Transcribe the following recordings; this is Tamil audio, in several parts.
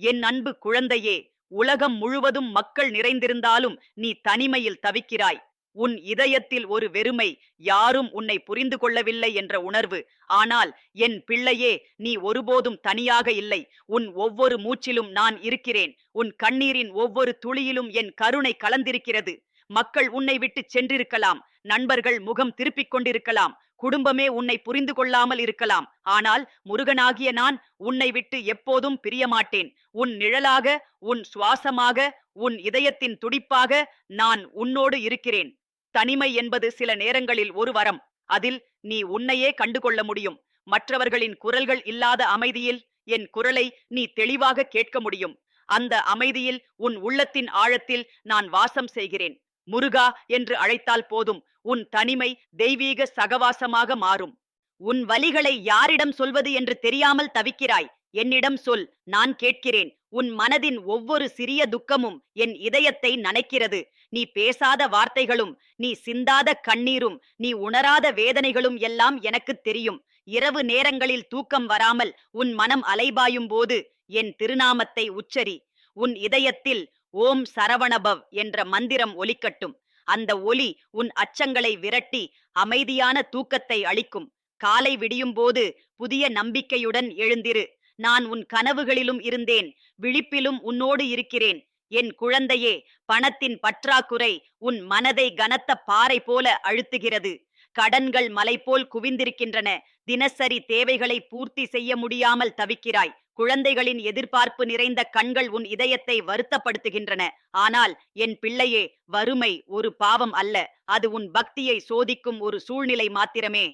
என் அன்பு குழந்தையே உலகம் முழுவதும் மக்கள் நிறைந்திருந்தாலும் நீ தனிமையில் தவிக்கிறாய். உன் இதயத்தில் ஒரு வெறுமை யாரும் உன்னை புரிந்து கொள்ளவில்லை என்ற உணர்வு. ஆனால் என் பிள்ளையே நீ ஒருபோதும் தனியாக இல்லை. உன் ஒவ்வொரு மூச்சிலும் நான் இருக்கிறேன். உன் கண்ணீரின் ஒவ்வொரு துளியிலும் என் கருணை கலந்திருக்கிறது. மக்கள் உன்னை விட்டு சென்றிருக்கலாம். நண்பர்கள் முகம் திருப்பிக் கொண்டிருக்கலாம். குடும்பமே உன்னை புரிந்து கொள்ளாமல் இருக்கலாம். ஆனால் முருகனாகிய நான் உன்னை விட்டு எப்போதும் பிரியமாட்டேன் உன் நிழலாக உன் சுவாசமாக உன் இதயத்தின் துடிப்பாக நான் உன்னோடு இருக்கிறேன். தனிமை என்பது சில நேரங்களில் ஒரு வரம். அதில் நீ உன்னையே கண்டுகொள்ள முடியும். மற்றவர்களின் குரல்கள் இல்லாத அமைதியில் என் குரலை நீ தெளிவாக கேட்க முடியும். அந்த அமைதியில் உன் உள்ளத்தின் ஆழத்தில் நான் வாசம் செய்கிறேன். முருகா என்று அழைத்தால் போதும். உன் தனிமை தெய்வீக சகவாசமாக மாறும். உன் வலிகளை யாரிடம் சொல்வது என்று தெரியாமல் தவிக்கிறாய்? என்னிடம் சொல் நான் கேட்கிறேன். உன் மனதின் ஒவ்வொரு சிறிய துக்கமும் என் இதயத்தை நனைக்கிறது. நீ பேசாத வார்த்தைகளும் நீ சிந்தாத கண்ணீரும் நீ உணராத வேதனைகளும் எல்லாம் எனக்கு தெரியும். இரவு நேரங்களில் தூக்கம் வராமல் உன் மனம் அலைபாயும் போது என் திருநாமத்தை உச்சரி. உன் இதயத்தில் ஓம் சரவணபவ் என்ற மந்திரம் ஒலிக்கட்டும். அந்த ஒலி உன் அச்சங்களை விரட்டி அமைதியான தூக்கத்தை அளிக்கும். காலை விடியும் போது புதிய நம்பிக்கையுடன் எழுந்திரு. நான் உன் கனவுகளிலும் இருந்தேன். விழிப்பிலும் உன்னோடு இருக்கிறேன். என் குழந்தையே பணத்தின் பற்றாக்குறை உன் மனதை கனத்த பாறை போல அழுத்துகிறது. கடன்கள் மலை போல் குவிந்திருக்கின்றன. தினசரி தேவைகளை பூர்த்தி செய்ய முடியாமல் தவிக்கிறாய். குழந்தைகளின் எதிர்பார்ப்பு நிறைந்த கண்கள் உன் இதயத்தை வருத்தப்படுத்துகின்றன. ஆனால் என் பிள்ளையே வறுமை ஒரு பாவம் அல்ல. அது உன் பக்தியை சோதிக்கும் ஒரு சூழ்நிலை மாத்திரமே.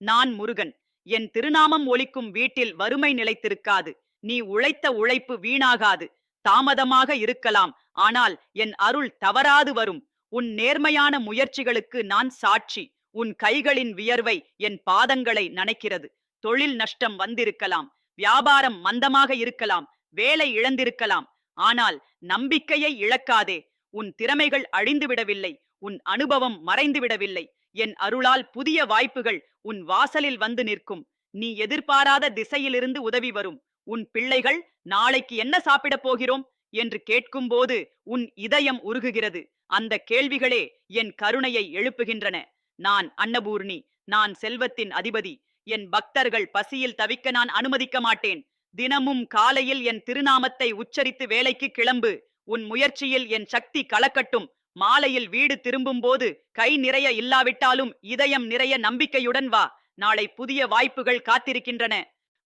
நான் முருகன். என் திருநாமம் ஒலிக்கும் வீட்டில் வறுமை நிலைத்திருக்காது. நீ உழைத்த உழைப்பு வீணாகாது. தாமதமாக இருக்கலாம். ஆனால் என் அருள் தவறாது வரும். உன் நேர்மையான முயற்சிகளுக்கு நான் சாட்சி. உன் கைகளின் வியர்வை என் பாதங்களை நனைக்கிறது. தொழில் நஷ்டம் வந்திருக்கலாம். வியாபாரம் மந்தமாக இருக்கலாம். வேலை இழந்திருக்கலாம். ஆனால் நம்பிக்கையை இழக்காதே. உன் திறமைகள் அழிந்து விடவில்லை உன் அனுபவம் மறைந்து விடவில்லை என் அருளால் புதிய வாய்ப்புகள் உன் வாசலில் வந்து நிற்கும். நீ எதிர்பாராத திசையிலிருந்து உதவி வரும். உன் பிள்ளைகள் நாளைக்கு என்ன சாப்பிடப் போகிறோம்? என்று கேட்கும்போது உன் இதயம் உருகுகிறது. அந்த கேள்விகளே என் கருணையை எழுப்புகின்றன. நான் அன்னபூர்ணி நான் செல்வத்தின் அதிபதி. என் பக்தர்கள் பசியில் தவிக்க நான் அனுமதிக்க மாட்டேன். தினமும் காலையில் என் திருநாமத்தை உச்சரித்து வேலைக்கு கிளம்பு. உன் முயற்சியில் என் சக்தி கலக்கட்டும். மாலையில் வீடு திரும்பும் போது கை நிறைய இல்லாவிட்டாலும் இதயம் நிறைய நம்பிக்கையுடன் வா. நாளை புதிய வாய்ப்புகள் காத்திருக்கின்றன.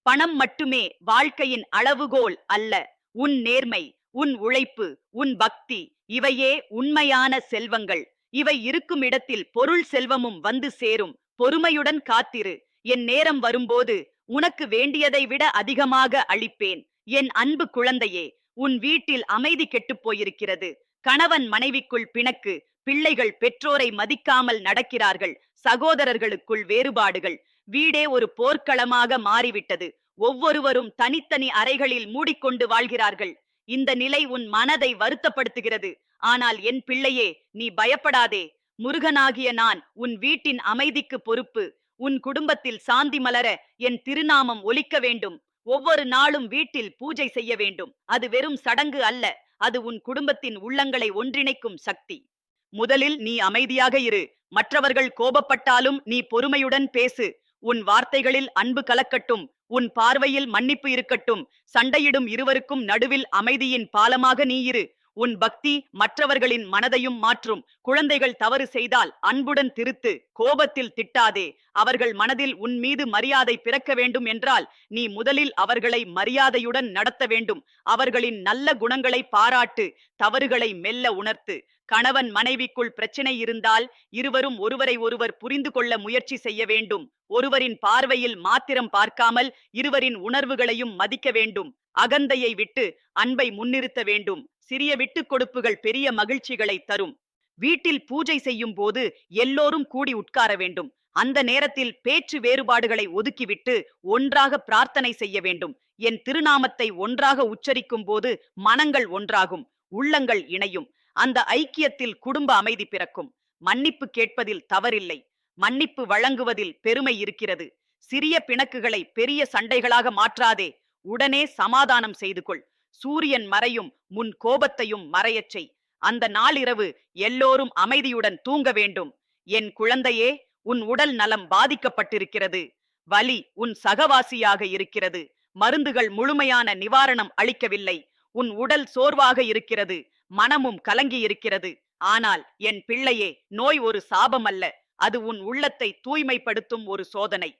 பணம் மட்டுமே வாழ்க்கையின் அளவுகோல் அல்ல. உன் நேர்மை உன் உழைப்பு உன் பக்தி இவையே உண்மையான செல்வங்கள். இவை இருக்கும் இடத்தில் பொருள் செல்வமும் வந்து சேரும். பொறுமையுடன் காத்திரு. என் நேரம் வரும்போது உனக்கு வேண்டியதை விட அதிகமாக அளிப்பேன். என் அன்பு குழந்தையே உன் வீட்டில் அமைதி கெட்டுப் போயிருக்கிறது. கணவன் மனைவிக்குள் பிணக்கு பிள்ளைகள் பெற்றோரை மதிக்காமல் நடக்கிறார்கள். சகோதரர்களுக்குள் வேறுபாடுகள். வீடே ஒரு போர்க்களமாக மாறிவிட்டது. ஒவ்வொருவரும் தனித்தனி அறைகளில் மூடிக்கொண்டு வாழ்கிறார்கள். இந்த நிலை உன் மனதை வருத்தப்படுத்துகிறது. ஆனால் என் பிள்ளையே நீ பயப்படாதே. முருகனாகிய நான் உன் வீட்டின் அமைதிக்கு பொறுப்பு. உன் குடும்பத்தில் சாந்தி மலர என் திருநாமம் ஒலிக்க வேண்டும். ஒவ்வொரு நாளும் வீட்டில் பூஜை செய்ய வேண்டும். அது வெறும் சடங்கு அல்ல. அது உன் குடும்பத்தின் உள்ளங்களை ஒன்றிணைக்கும் சக்தி. முதலில் நீ அமைதியாக இரு. மற்றவர்கள் கோபப்பட்டாலும் நீ பொறுமையுடன் பேசு. உன் வார்த்தைகளில் அன்பு கலக்கட்டும். உன் பார்வையில் மன்னிப்பு இருக்கட்டும். சண்டையிடும் இருவருக்கும் நடுவில் அமைதியின் பாலமாக நீ இரு. உன் பக்தி மற்றவர்களின் மனதையும் மாற்றும். குழந்தைகள் தவறு செய்தால் அன்புடன் திருத்து கோபத்தில் திட்டாதே. அவர்கள் மனதில் உன் மீது மரியாதை பிறக்க வேண்டும் என்றால் நீ முதலில் அவர்களை மரியாதையுடன் நடத்த வேண்டும். அவர்களின் நல்ல குணங்களை பாராட்டு தவறுகளை மெல்ல உணர்த்து. கணவன் மனைவிக்குள் பிரச்சனை இருந்தால் இருவரும் ஒருவரை ஒருவர் புரிந்து கொள்ள முயற்சி செய்ய வேண்டும். ஒருவரின் பார்வையில் மாத்திரம் பார்க்காமல் இருவரின் உணர்வுகளையும் மதிக்க வேண்டும். அகந்தையை விட்டு அன்பை முன்னிறுத்த வேண்டும். சிறிய விட்டுக் கொடுப்புகள் பெரிய மகிழ்ச்சிகளை தரும். வீட்டில் பூஜை செய்யும் போது எல்லோரும் கூடி உட்கார வேண்டும். அந்த நேரத்தில் பேச்சு வேறுபாடுகளை ஒதுக்கிவிட்டு ஒன்றாக பிரார்த்தனை செய்ய வேண்டும். என் திருநாமத்தை ஒன்றாக உச்சரிக்கும் போது மனங்கள் ஒன்றாகும் உள்ளங்கள் இணையும். அந்த ஐக்கியத்தில் குடும்ப அமைதி பிறக்கும். மன்னிப்பு கேட்பதில் தவறில்லை. மன்னிப்பு வழங்குவதில் பெருமை இருக்கிறது. சிறிய பிணக்குகளை பெரிய சண்டைகளாக மாற்றாதே. உடனே சமாதானம் செய்து கொள். சூரியன் மறையும் முன் கோபத்தையும் மறையச் செய். அந்த நாளிரவு எல்லோரும் அமைதியுடன் தூங்க வேண்டும். என் குழந்தையே உன் உடல் நலம் பாதிக்கப்பட்டிருக்கிறது. வலி உன் சகவாசியாக இருக்கிறது. மருந்துகள் முழுமையான நிவாரணம் அளிக்கவில்லை. உன் உடல் சோர்வாக இருக்கிறது. மனமும் கலங்கி இருக்கிறது ஆனால் என் பிள்ளையே நோய் ஒரு சாபம் அல்ல அது உன் உள்ளத்தை தூய்மைப்படுத்தும் ஒரு சோதனை.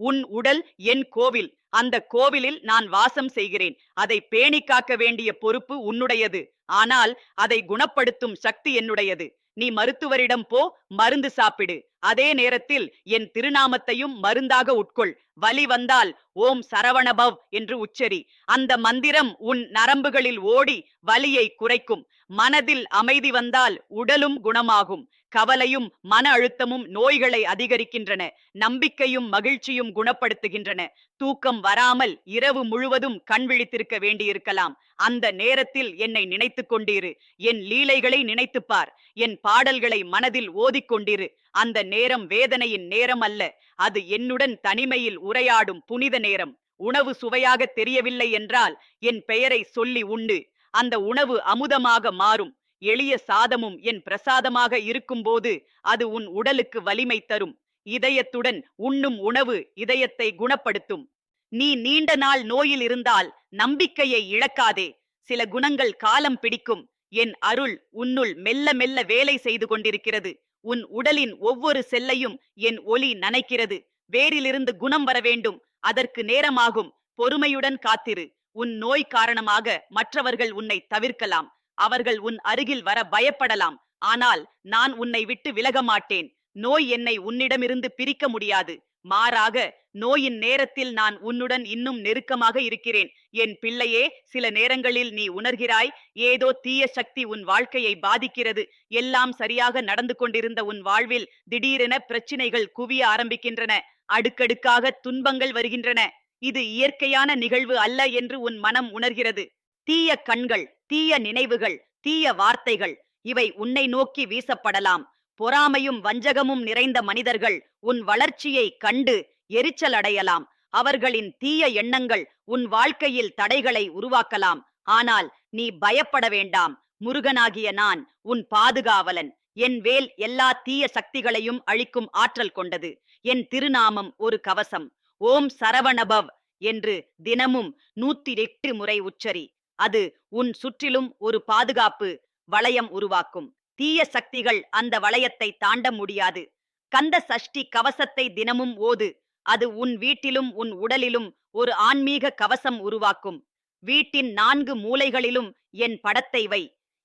உன் உடல் என் கோவில். அந்த கோவிலில் நான் வாசம் செய்கிறேன். அதை பேணி காக்க வேண்டிய பொறுப்பு உன்னுடையது. ஆனால் அதை குணப்படுத்தும் சக்தி என்னுடையது. நீ மருத்துவரிடம் போ மருந்து சாப்பிடு. அதே நேரத்தில் என் திருநாமத்தையும் மருந்தாக உட்கொள். வலி வந்தால் ஓம் சரவணபவ் என்று உச்சரி. அந்த மந்திரம் உன் நரம்புகளில் ஓடி வலியை குறைக்கும். மனதில் அமைதி வந்தால் உடலும் குணமாகும். கவலையும் மன அழுத்தமும் நோய்களை அதிகரிக்கின்றன. நம்பிக்கையும் மகிழ்ச்சியும் குணப்படுத்துகின்றன. தூக்கம் வராமல் இரவு முழுவதும் கண் விழித்திருக்க வேண்டியிருக்கலாம். அந்த நேரத்தில் என்னை நினைத்துக் கொண்டிரு. என் லீலைகளை நினைத்துப் பார். என் பாடல்களை மனதில் ஓதிக்கொண்டிரு. அந்த நேரம் வேதனையின் நேரம் அல்ல. அது என்னுடன் தனிமையில் உரையாடும் புனித நேரம். உணவு சுவையாக தெரியவில்லை என்றால் என் பெயரை சொல்லி உண்டு அந்த உணவு அமுதமாக மாறும். எளிய சாதமும் என் பிரசாதமாக இருக்கும்போது அது உன் உடலுக்கு வலிமை தரும். இதயத்துடன் உண்ணும் உணவு இதயத்தை குணப்படுத்தும். நீ நீண்ட நாள் நோயில் இருந்தால் நம்பிக்கையை இழக்காதே. சில குணங்கள் காலம் பிடிக்கும். என் அருள் உன்னுள் மெல்ல மெல்ல வேலை செய்து கொண்டிருக்கிறது. உன் உடலின் ஒவ்வொரு செல்லையும் என் ஒளி நனைக்கிறது. வேரிலிருந்து குணம் வர வேண்டும். அதற்கு நேரமாகும். பொறுமையுடன் காத்திரு. உன் நோய் காரணமாக மற்றவர்கள் உன்னை தவிர்க்கலாம். அவர்கள் உன் அருகில் வர பயப்படலாம். ஆனால் நான் உன்னை விட்டு விலக மாட்டேன். நோய் என்னை உன்னிடமிருந்து பிரிக்க முடியாது. மாறாக நோயின் நேரத்தில் நான் உன்னுடன் இன்னும் நெருக்கமாக இருக்கிறேன். என் பிள்ளையே சில நேரங்களில் நீ உணர்கிறாய் ஏதோ தீய சக்தி உன் வாழ்க்கையை பாதிக்கிறது. எல்லாம் சரியாக நடந்து கொண்டிருந்த உன் வாழ்வில் திடீரென பிரச்சினைகள் குவிய ஆரம்பிக்கின்றன. அடுக்கடுக்காக துன்பங்கள் வருகின்றன. இது இயற்கையான நிகழ்வு அல்ல என்று உன் மனம் உணர்கிறது. தீய கண்கள் தீய நினைவுகள் தீய வார்த்தைகள் இவை உன்னை நோக்கி வீசப்படலாம். பொறாமையும் வஞ்சகமும் நிறைந்த மனிதர்கள் உன் வளர்ச்சியை கண்டு எரிச்சல் அடையலாம். அவர்களின் தீய எண்ணங்கள் உன் வாழ்க்கையில் தடைகளை உருவாக்கலாம். ஆனால் நீ பயப்பட வேண்டாம். முருகனாகிய நான் உன் பாதுகாவலன். என் வேல் எல்லா தீய சக்திகளையும் அழிக்கும் ஆற்றல் கொண்டது. என் திருநாமம் ஒரு கவசம். ஓம் சரவணபவ் என்று தினமும் நூத்தி எட்டு முறை உச்சரி. அது உன் சுற்றிலும் ஒரு பாதுகாப்பு வளையம் உருவாக்கும். தீய சக்திகள் அந்த வளையத்தை தாண்ட முடியாது. கந்த சஷ்டி கவசத்தை தினமும் ஓது. அது உன் வீட்டிலும் உன் உடலிலும் ஒரு ஆன்மீக கவசம் உருவாக்கும். வீட்டின் நான்கு மூலைகளிலும் என் படத்தை வை.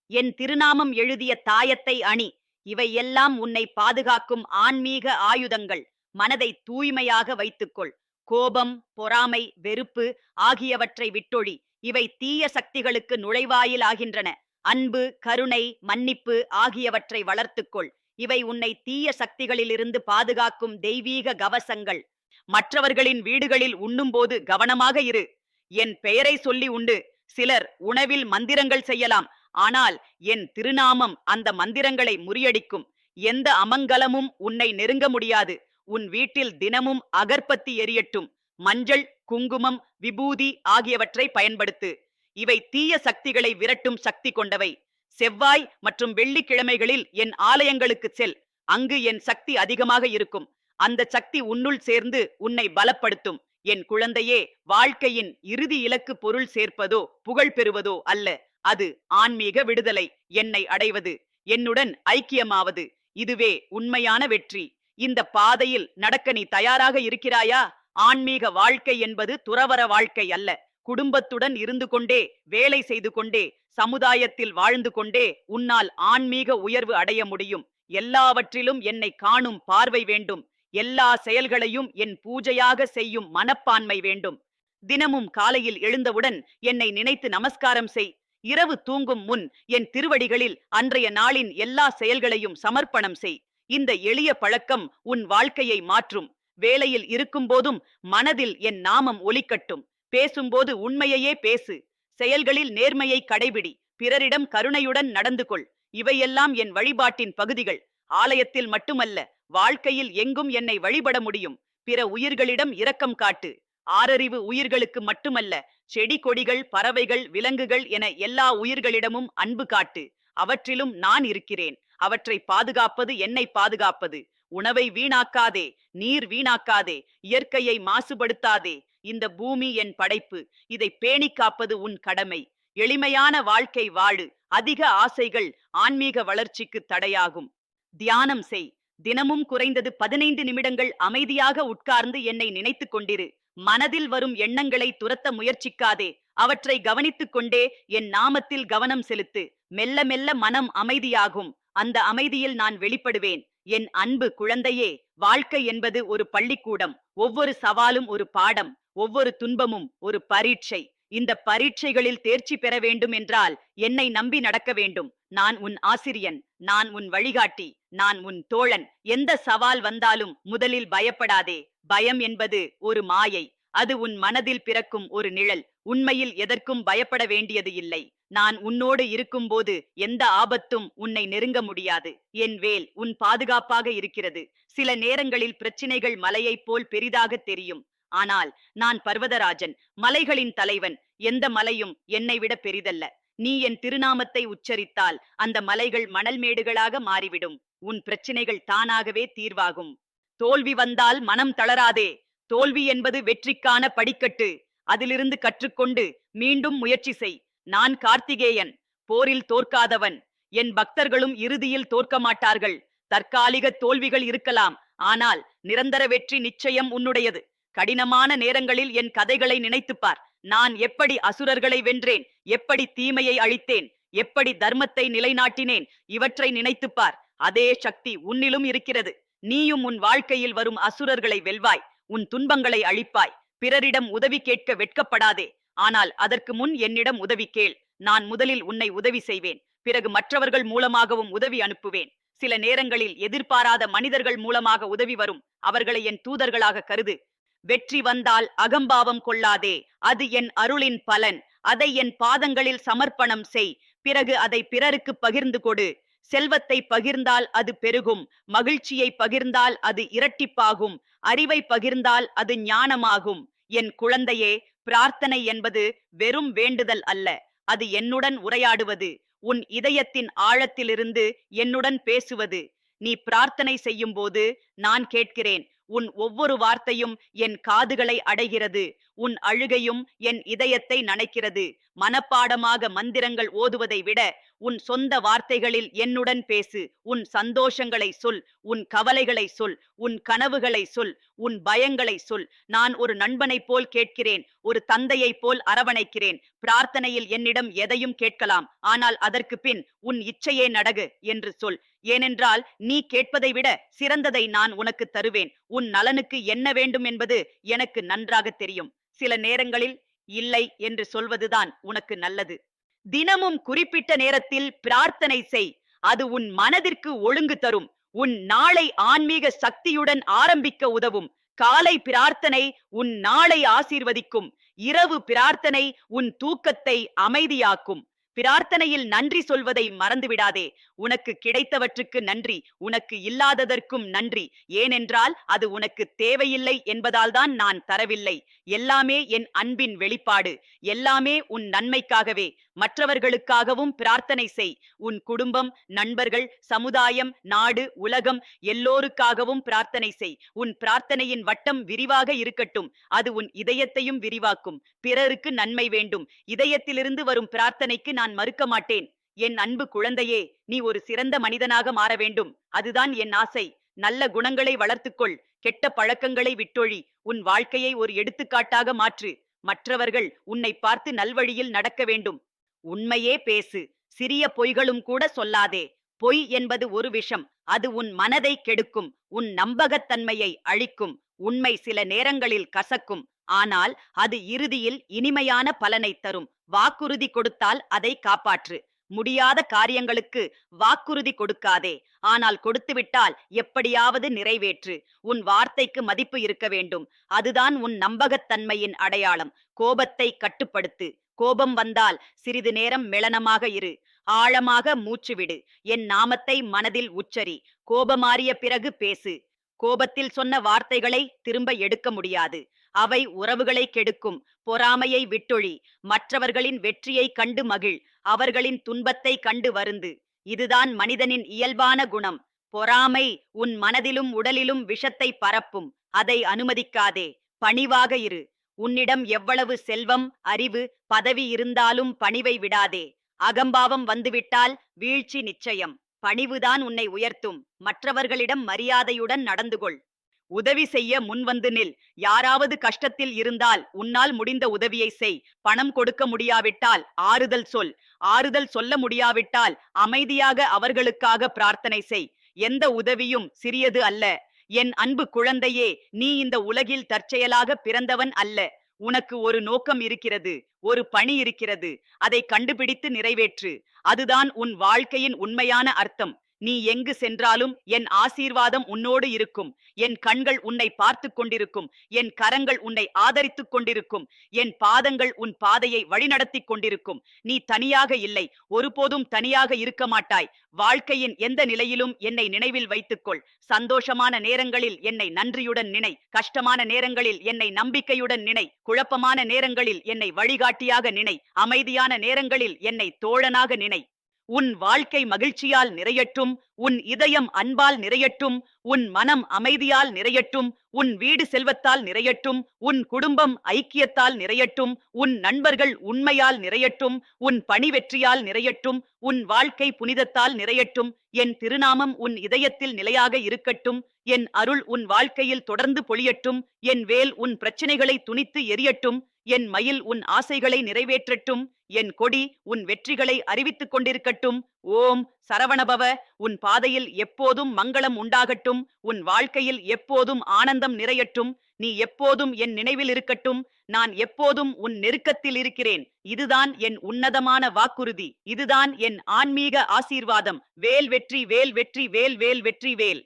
என் திருநாமம் எழுதிய தாயத்தை அணி. இவையெல்லாம் உன்னை பாதுகாக்கும் ஆன்மீக ஆயுதங்கள். மனதை தூய்மையாக வைத்துக்கொள். கோபம் பொறாமை வெறுப்பு ஆகியவற்றை விட்டொழி. இவை தீய சக்திகளுக்கு நுழைவாயில் ஆகின்றன. அன்பு கருணை மன்னிப்பு ஆகியவற்றை வளர்த்துக்கொள். இவை உன்னை தீய சக்திகளிலிருந்து பாதுகாக்கும் தெய்வீக கவசங்கள். மற்றவர்களின் வீடுகளில் உண்ணும்போது கவனமாக இரு. என் பெயரை சொல்லி உண்டு. சிலர் உணவில் மந்திரங்கள் செய்யலாம். ஆனால் என் திருநாமம் அந்த மந்திரங்களை முறியடிக்கும். எந்த அமங்கலமும் உன்னை நெருங்க முடியாது. உன் வீட்டில் தினமும் அகர்பத்தி எரியட்டும். மஞ்சள் குங்குமம் விபூதி ஆகியவற்றை பயன்படுத்து. இவை தீய சக்திகளை விரட்டும் சக்தி கொண்டவை. செவ்வாய் மற்றும் வெள்ளிக்கிழமைகளில் என் ஆலயங்களுக்கு செல். அங்கு என் சக்தி அதிகமாக இருக்கும். அந்த சக்தி உன்னுள் சேர்ந்து உன்னை பலப்படுத்தும். என் குழந்தையே வாழ்க்கையின் இறுதி இலக்கு பொருள் சேர்ப்பதோ புகழ் பெறுவதோ அல்ல. அது ஆன்மீக விடுதலை. என்னை அடைவது. என்னுடன் ஐக்கியமாவது. இதுவே உண்மையான வெற்றி. இந்த பாதையில் நடக்க நீ தயாராக இருக்கிறாயா? ஆன்மீக வாழ்க்கை என்பது துறவற வாழ்க்கை அல்ல. குடும்பத்துடன் இருந்து கொண்டே வேலை செய்து கொண்டே சமுதாயத்தில் வாழ்ந்து கொண்டே உன்னால் ஆன்மீக உயர்வு அடைய முடியும். எல்லாவற்றிலும் என்னை காணும் பார்வை வேண்டும். எல்லா செயல்களையும் என் பூஜையாக செய்யும் மனப்பான்மை வேண்டும். தினமும் காலையில் எழுந்தவுடன் என்னை நினைத்து நமஸ்காரம் செய். இரவு தூங்கும் முன் என் திருவடிகளில் அன்றைய நாளின் எல்லா செயல்களையும் சமர்ப்பணம் செய். இந்த எளிய பழக்கம் உன் வாழ்க்கையை மாற்றும். வேலையில் இருக்கும் போதும் மனதில் என் நாமம் ஒலிக்கட்டும். பேசும்போது உண்மையையே பேசு. செயல்களில் நேர்மையை கடைபிடி. பிறரிடம் கருணையுடன் நடந்து கொள். இவையெல்லாம் என் வழிபாட்டின் பகுதிகள். ஆலயத்தில் மட்டுமல்ல வாழ்க்கையில் எங்கும் என்னை வழிபட முடியும். பிற உயிர்களிடம் இரக்கம் காட்டு. ஆறறிவு உயிர்களுக்கு மட்டுமல்ல செடி கொடிகள் பறவைகள் விலங்குகள் என எல்லா உயிர்களிடமும் அன்பு காட்டு. அவற்றிலும் நான் இருக்கிறேன். அவற்றை பாதுகாப்பது என்னை பாதுகாப்பது. உணவை வீணாக்காதே நீர் வீணாக்காதே இயற்கையை மாசுபடுத்தாதே இந்த பூமி என் படைப்பு. இதை பேணிக் காப்பது உன் கடமை. எளிமையான வாழ்க்கை வாழு. அதிக ஆசைகள் ஆன்மீக வளர்ச்சிக்கு தடையாகும். தியானம் செய். தினமும் குறைந்தது பதினைந்து நிமிடங்கள் அமைதியாக உட்கார்ந்து என்னை நினைத்துக் கொண்டிரு. மனதில் வரும் எண்ணங்களை துரத்த முயற்சிக்காதே. அவற்றை கவனித்துக் கொண்டே என் நாமத்தில் கவனம் செலுத்து. மெல்ல மெல்ல மனம் அமைதியாகும். அந்த அமைதியில் நான் வெளிப்படுவேன். என் அன்பு குழந்தையே வாழ்க்கை என்பது ஒரு பள்ளிக்கூடம். ஒவ்வொரு சவாலும் ஒரு பாடம் ஒவ்வொரு துன்பமும் ஒரு பரீட்சை. இந்த பரீட்சைகளில் தேர்ச்சி பெற வேண்டும் என்றால் என்னை நம்பி நடக்க வேண்டும். நான் உன் ஆசிரியன் நான் உன் வழிகாட்டி நான் உன் தோழன். எந்த சவால் வந்தாலும் முதலில் பயப்படாதே. பயம் என்பது ஒரு மாயை. அது உன் மனதில் பிறக்கும் ஒரு நிழல். உண்மையில் எதற்கும் பயப்பட வேண்டியது இல்லை. நான் உன்னோடு இருக்கும்போது எந்த ஆபத்தும் உன்னை நெருங்க முடியாது. என் வேல் உன் பாதுகாப்பாக இருக்கிறது. சில நேரங்களில் பிரச்சினைகள் மலையைப் போல் பெரிதாக தெரியும். ஆனால் நான் பர்வதராஜன் மலைகளின் தலைவன். எந்த மலையும் என்னை விட பெரிதல்ல. நீ என் திருநாமத்தை உச்சரித்தால் அந்த மலைகள் மணல் மேடுகளாக மாறிவிடும். உன் பிரச்சினைகள் தானாகவே தீர்வாகும். தோல்வி வந்தால் மனம் தளராதே. தோல்வி என்பது வெற்றிக்கான படிக்கட்டு. அதிலிருந்து கற்றுக்கொண்டு மீண்டும் முயற்சி செய். நான் கார்த்திகேயன் போரில் தோற்காதவன். என் பக்தர்களும் இறுதியில் தோற்க மாட்டார்கள். தற்காலிக தோல்விகள் இருக்கலாம். ஆனால் நிரந்தர வெற்றி நிச்சயம் உன்னுடையது. கடினமான நேரங்களில் என் கதைகளை நினைத்துப் பார் நான் எப்படி அசுரர்களை வென்றேன்? எப்படி தீமையை அழித்தேன்? எப்படி தர்மத்தை நிலைநாட்டினேன்? இவற்றை நினைத்துப் பார் அதே சக்தி உன்னிலும் இருக்கிறது. நீயும் உன் வாழ்க்கையில் வரும் அசுரர்களை வெல்வாய். உன் துன்பங்களை அழிப்பாய். பிறரிடம் உதவி கேட்க வெட்கப்படாதே. ஆனால் அதற்கு முன் என்னிடம் உதவி கேள். நான் முதலில் உன்னை உதவி செய்வேன். பிறகு மற்றவர்கள் மூலமாகவும் உதவி அனுப்புவேன். சில நேரங்களில் எதிர்பாராத மனிதர்கள் மூலமாக உதவி வரும். அவர்களை என் தூதர்களாக கருது. வெற்றி வந்தால் அகம்பாவம் கொள்ளாதே. அது என் அருளின் பலன். அதை என் பாதங்களில் சமர்ப்பணம் செய். பிறகு அதை பிறருக்கு பகிர்ந்து கொடு. செல்வத்தை பகிர்ந்தால் அது பெருகும். மகிழ்ச்சியை பகிர்ந்தால் அது இரட்டிப்பாகும். அறிவை பகிர்ந்தால் அது ஞானமாகும். என் குழந்தையே பிரார்த்தனை என்பது வெறும் வேண்டுதல் அல்ல. அது என்னுடன் உரையாடுவது. உன் இதயத்தின் ஆழத்திலிருந்து என்னுடன் பேசுவது. நீ பிரார்த்தனை செய்யும் போது நான் கேட்கிறேன். உன் ஒவ்வொரு வார்த்தையும் என் காதுகளை அடைகிறது. உன் அழுகையும் என் இதயத்தை நனைக்கிறது. மனப்பாடமாக மந்திரங்கள் ஓதுவதை விட உன் சொந்த வார்த்தைகளில் என்னுடன் பேசு. உன் சந்தோஷங்களை சொல். உன் கவலைகளை சொல். உன் கனவுகளை சொல். உன் பயங்களை சொல். நான் ஒரு நண்பனைப் போல் கேட்கிறேன். ஒரு தந்தையைப் போல் அரவணைக்கிறேன். பிரார்த்தனையில் என்னிடம் எதையும் கேட்கலாம். ஆனால் அதற்கு பின் உன் இச்சையே நடகு என்று சொல். ஏனென்றால் நீ கேட்பதை விட சிறந்ததை நான் உனக்கு தருவேன். உன் நலனுக்கு என்ன வேண்டும் என்பது எனக்கு நன்றாக தெரியும். சில நேரங்களில் இல்லை என்று சொல்வதுதான் உனக்கு நல்லது. தினமும் குறிப்பிட்ட நேரத்தில் பிரார்த்தனை செய். அது உன் மனதிற்கு ஒழுங்கு தரும். உன் நாளை ஆன்மீக சக்தியுடன் ஆரம்பிக்க உதவும். காலை பிரார்த்தனை உன் நாளை ஆசீர்வதிக்கும். இரவு பிரார்த்தனை உன் தூக்கத்தை அமைதியாக்கும். பிரார்த்தனையில் நன்றி சொல்வதை மறந்துவிடாதே. உனக்கு கிடைத்தவற்றுக்கு நன்றி. உனக்கு இல்லாததற்கும் நன்றி. ஏனென்றால் அது உனக்கு தேவையில்லை என்பதால்தான் நான் தரவில்லை. எல்லாமே என் அன்பின் வெளிப்பாடு. எல்லாமே உன் நன்மைக்காகவே. மற்றவர்களுக்காகவும் பிரார்த்தனை செய். உன் குடும்பம் நண்பர்கள் சமுதாயம் நாடு உலகம் எல்லோருக்காகவும் பிரார்த்தனை செய். உன் பிரார்த்தனையின் வட்டம் விரிவாக இருக்கட்டும். அது உன் இதயத்தையும் விரிவாக்கும். பிறருக்கு நன்மை வேண்டும். இதயத்திலிருந்து வரும் பிரார்த்தனைக்கு நான் மறுக்க மாட்டேன். என் அன்பு குழந்தையே நீ ஒரு சிறந்த மனிதனாக மாற வேண்டும். அதுதான் என் ஆசை. நல்ல குணங்களை வளர்த்துக்கொள். கெட்ட பழக்கங்களை விட்டொழி. உன் வாழ்க்கையை ஒரு எடுத்துக்காட்டாக மாற்று. மற்றவர்கள் உன்னை பார்த்து நல்வழியில் நடக்க வேண்டும். உண்மையே பேசு. சிறிய பொய்களும் கூட சொல்லாதே. பொய் என்பது ஒரு விஷம். அது உன் மனதை கெடுக்கும். உன் நம்பகத்தன்மையை அழிக்கும். உண்மை சில நேரங்களில் கசக்கும். ஆனால் அது இறுதியில் இனிமையான பலனை தரும். வாக்குறுதி கொடுத்தால் அதை காப்பாற்று. முடியாத காரியங்களுக்கு வாக்குறுதி கொடுக்காதே. ஆனால் கொடுத்துவிட்டால் எப்படியாவது நிறைவேற்று. உன் வார்த்தைக்கு மதிப்பு இருக்க வேண்டும். அதுதான் உன் நம்பகத்தன்மையின் அடையாளம். கோபத்தை கட்டுப்படுத்து. கோபம் வந்தால் சிறிது நேரம் மெளனமாக இரு. ஆழமாக மூச்சுவிடு என் நாமத்தை மனதில் உச்சரி. கோபமாறிய பிறகு பேசு. கோபத்தில் சொன்ன வார்த்தைகளை திரும்ப எடுக்க முடியாது. அவை உறவுகளை கெடுக்கும். பொறாமையை விட்டொழி. மற்றவர்களின் வெற்றியை கண்டு மகிழ். அவர்களின் துன்பத்தை கண்டு வருந்து. இதுதான் மனிதனின் இயல்பான குணம். பொறாமை உன் மனதிலும் உடலிலும் விஷத்தை பரப்பும். அதை அனுமதிக்காதே. பணிவாக இரு. உன்னிடம் எவ்வளவு செல்வம் அறிவு பதவி இருந்தாலும் பணிவை விடாதே. அகம்பாவம் வந்துவிட்டால் வீழ்ச்சி நிச்சயம். பணிவுதான் உன்னை உயர்த்தும். மற்றவர்களிடம் மரியாதையுடன் நடந்து கொள் உதவி செய்ய முன்வந்து நில். யாராவது கஷ்டத்தில் இருந்தால் உன்னால் முடிந்த உதவியை செய். பணம் கொடுக்க முடியாவிட்டால் ஆறுதல் சொல். ஆறுதல் சொல்ல முடியாவிட்டால் அமைதியாக அவர்களுக்காக பிரார்த்தனை செய். எந்த உதவியும் சிறியது அல்ல. என் அன்பு குழந்தையே நீ இந்த உலகில் தற்செயலாக பிறந்தவன் அல்ல. உனக்கு ஒரு நோக்கம் இருக்கிறது. ஒரு பணி இருக்கிறது. அதை கண்டுபிடித்து நிறைவேற்று. அதுதான் உன் வாழ்க்கையின் உண்மையான அர்த்தம். நீ எங்கு சென்றாலும் என் ஆசீர்வாதம் உன்னோடு இருக்கும். என் கண்கள் உன்னை பார்த்து கொண்டிருக்கும். என் கரங்கள் உன்னை ஆதரித்துக் கொண்டிருக்கும். என் பாதங்கள் உன் பாதையை வழிநடத்திக் கொண்டிருக்கும். நீ தனியாக இல்லை. ஒருபோதும் தனியாக இருக்க மாட்டாய். வாழ்க்கையின் எந்த நிலையிலும் என்னை நினைவில் வைத்துக்கொள். சந்தோஷமான நேரங்களில் என்னை நன்றியுடன் நினை. கஷ்டமான நேரங்களில் என்னை நம்பிக்கையுடன் நினை. குழப்பமான நேரங்களில் என்னை வழிகாட்டியாக நினை. அமைதியான நேரங்களில் என்னை தோழனாக நினை. உன் வாழ்க்கை மகிழ்ச்சியால் நிறையட்டும் உன் இதயம் அன்பால் நிறையட்டும் உன் மனம் அமைதியால் நிறையட்டும் உன் வீடு செல்வத்தால் நிறையட்டும் உன் குடும்பம் ஐக்கியத்தால் நிறையட்டும் உன் நண்பர்கள் உண்மையால் நிறையட்டும் உன் பணி வெற்றியால் நிறையட்டும் உன் வாழ்க்கை புனிதத்தால் நிறையட்டும் என் திருநாமம் உன் இதயத்தில் நிலையாக இருக்கட்டும் என் அருள் உன் வாழ்க்கையில் தொடர்ந்து பொழியட்டும் என் வேல் உன் பிரச்சனைகளை துணித்து எரியட்டும் என் மயில் உன் ஆசைகளை நிறைவேற்றட்டும் என் கொடி உன் வெற்றிகளை அறிவித்துக் கொண்டிருக்கட்டும். ஓம் சரவணபவ உன் பாதையில் எப்போதும் மங்களம் உண்டாகட்டும் உன் வாழ்க்கையில் எப்போதும் ஆனந்தம் நிறையட்டும் நீ எப்போதும் என் நினைவில் இருக்கட்டும் நான் எப்போதும் உன் நெருக்கத்தில் இருக்கிறேன். இதுதான் என் உன்னதமான வாக்குறுதி இதுதான் என் ஆன்மீக ஆசீர்வாதம். வேல் வெற்றி வேல் வெற்றி வேல் வேல் வெற்றி வேல்.